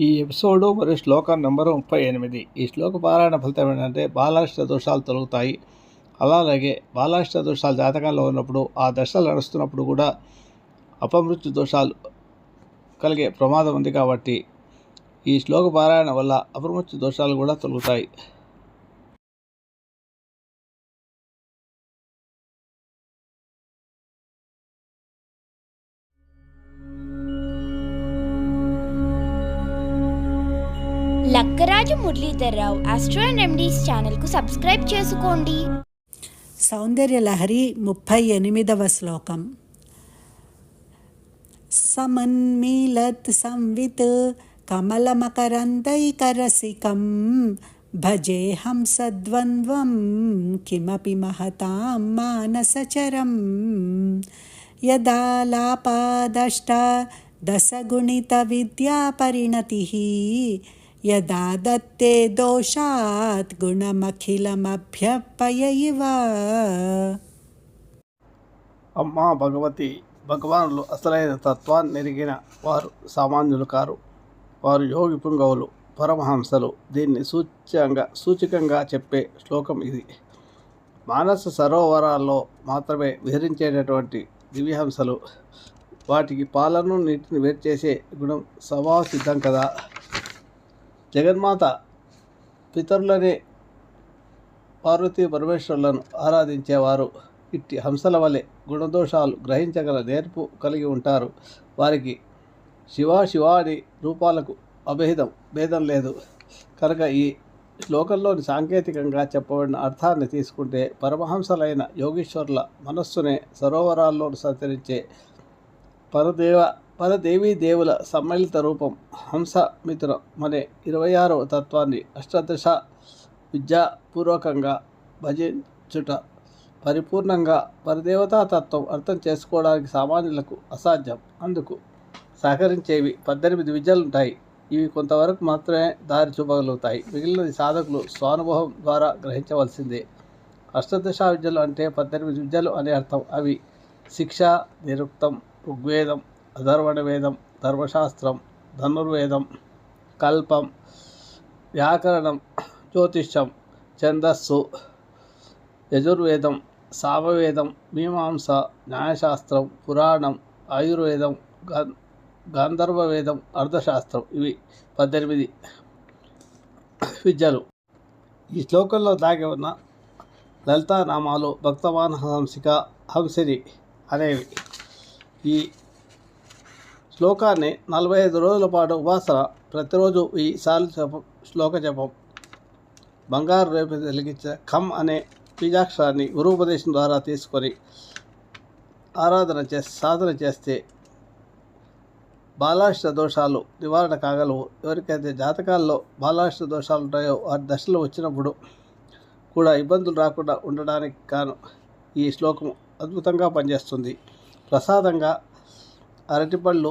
ఈ ఎపిసోడు మరియు శ్లోకం నెంబరు ముప్పై ఎనిమిది. ఈ శ్లోక పారాయణ ఫలితం ఏంటంటే బాలాష్ట దోషాలు తొలగుతాయి. అలాగే బాలాష్ట దోషాలు జాతకంలో ఉన్నప్పుడు ఆ దశలు నడుస్తున్నప్పుడు కూడా అపమృత్యు దోషాలు కలిగే ప్రమాదం ఉంది కాబట్టి ఈ శ్లోక పారాయణ వల్ల అపమృత్యు దోషాలు కూడా తొలగుతాయి. Lakkaraju Muralidhar Rao astro and remedies ఛానల్కు సబ్స్క్రైబ్ చేసుకోండి. సౌందర్యలహరి ముప్పై ఎనిమిదవ శ్లోకం. సమన్మీలత్ సంవిత్ కమలమకరందైకరసికం భజేహం సద్వంద్వం కిమపి మహతాం మానసచరం. యదా లాపాదష్ట దశగుణిత విద్యా పరిణతిः యదా దత్తే దోషాత్ గుణమఖిలమభ్యపయ ఇవ అమ్మా భగవతి భగవానులు అసలైన తత్వాన్ని ఎరిగిన వారు సామాన్యులు కారు. వారు యోగి పుంగవులు పరమహంసలు. దీన్ని సూచ్యంగా సూచికంగా చెప్పే శ్లోకం ఇది. మానస సరోవరాల్లో మాత్రమే విహరించేటటువంటి దివ్యహంసలు. వాటికి పాలను నీటిని వేరు చేసే గుణం స్వభావ సిద్ధం కదా. జగన్మాత పితరులనే పార్వతీ పరమేశ్వరులను ఆరాధించేవారు. ఇట్టి హంసల వలె గుణదోషాలు గ్రహించగల నేర్పు కలిగి ఉంటారు. వారికి శివ శివాని రూపాలకు అభేదం భేదం లేదు. కనుక ఈ శ్లోకంలోని సాంకేతికంగా చెప్పబడిన అర్థాన్ని తీసుకుంటే పరమహంసలైన యోగీశ్వరుల మనస్సునే సరోవరాల్లో సంచరించే పరదేవ పరదేవీ దేవుల సమ్మిళిత రూపం హంస అనే ఇరవై ఆరవ తత్వాన్ని అష్టదశ విద్యాపూర్వకంగా భజించుట పరిపూర్ణంగా పరదేవతా తత్వం అర్థం చేసుకోవడానికి సామాన్యులకు అసాధ్యం. అందుకు సహకరించేవి పద్దెనిమిది విద్యలుంటాయి. ఇవి కొంతవరకు మాత్రమే దారి చూపగలుగుతాయి. మిగిలినది సాధకులు స్వానుభవం ద్వారా గ్రహించవలసిందే. అష్టదశ విద్యలు అంటే పద్దెనిమిది విద్యలు అనే అర్థం. అవి శిక్ష నిరుక్తం ఋగ్వేదం అధర్వణ వేదం ధర్మశాస్త్రం ధనుర్వేదం కల్పం వ్యాకరణం జ్యోతిష్యం ఛందస్సు యజుర్వేదం సామవేదం మీమాంస న్యాయశాస్త్రం పురాణం ఆయుర్వేదం గం గాంధర్వవేదం అర్థశాస్త్రం ఇవి పద్దెనిమిది విద్యలు. ఈ శ్లోకంలో దాగి ఉన్న లలితానామాలు భక్తమాన హంసిక హంసిని అనేవి. ఈ శ్లోకాన్ని నలభై ఐదు రోజుల పాటు ఉపాసన ప్రతిరోజు ఈ సార్లు జపం శ్లోక జపం. బంగారు రేపు వెలిగించే ఖమ్ అనే బీజాక్షరాన్ని గురుపదేశం ద్వారా తీసుకొని ఆరాధన చేసి సాధన చేస్తే బాలాష్ట దోషాలు నివారణ కాగలవు. ఎవరికైతే జాతకాల్లో బాలాష్ట దోషాలు ఉంటాయో వారి దశలు వచ్చినప్పుడు కూడా ఇబ్బందులు రాకుండా ఉండడానికి కాను ఈ శ్లోకం అద్భుతంగా పనిచేస్తుంది. ప్రసాదంగా అరటిపళ్ళు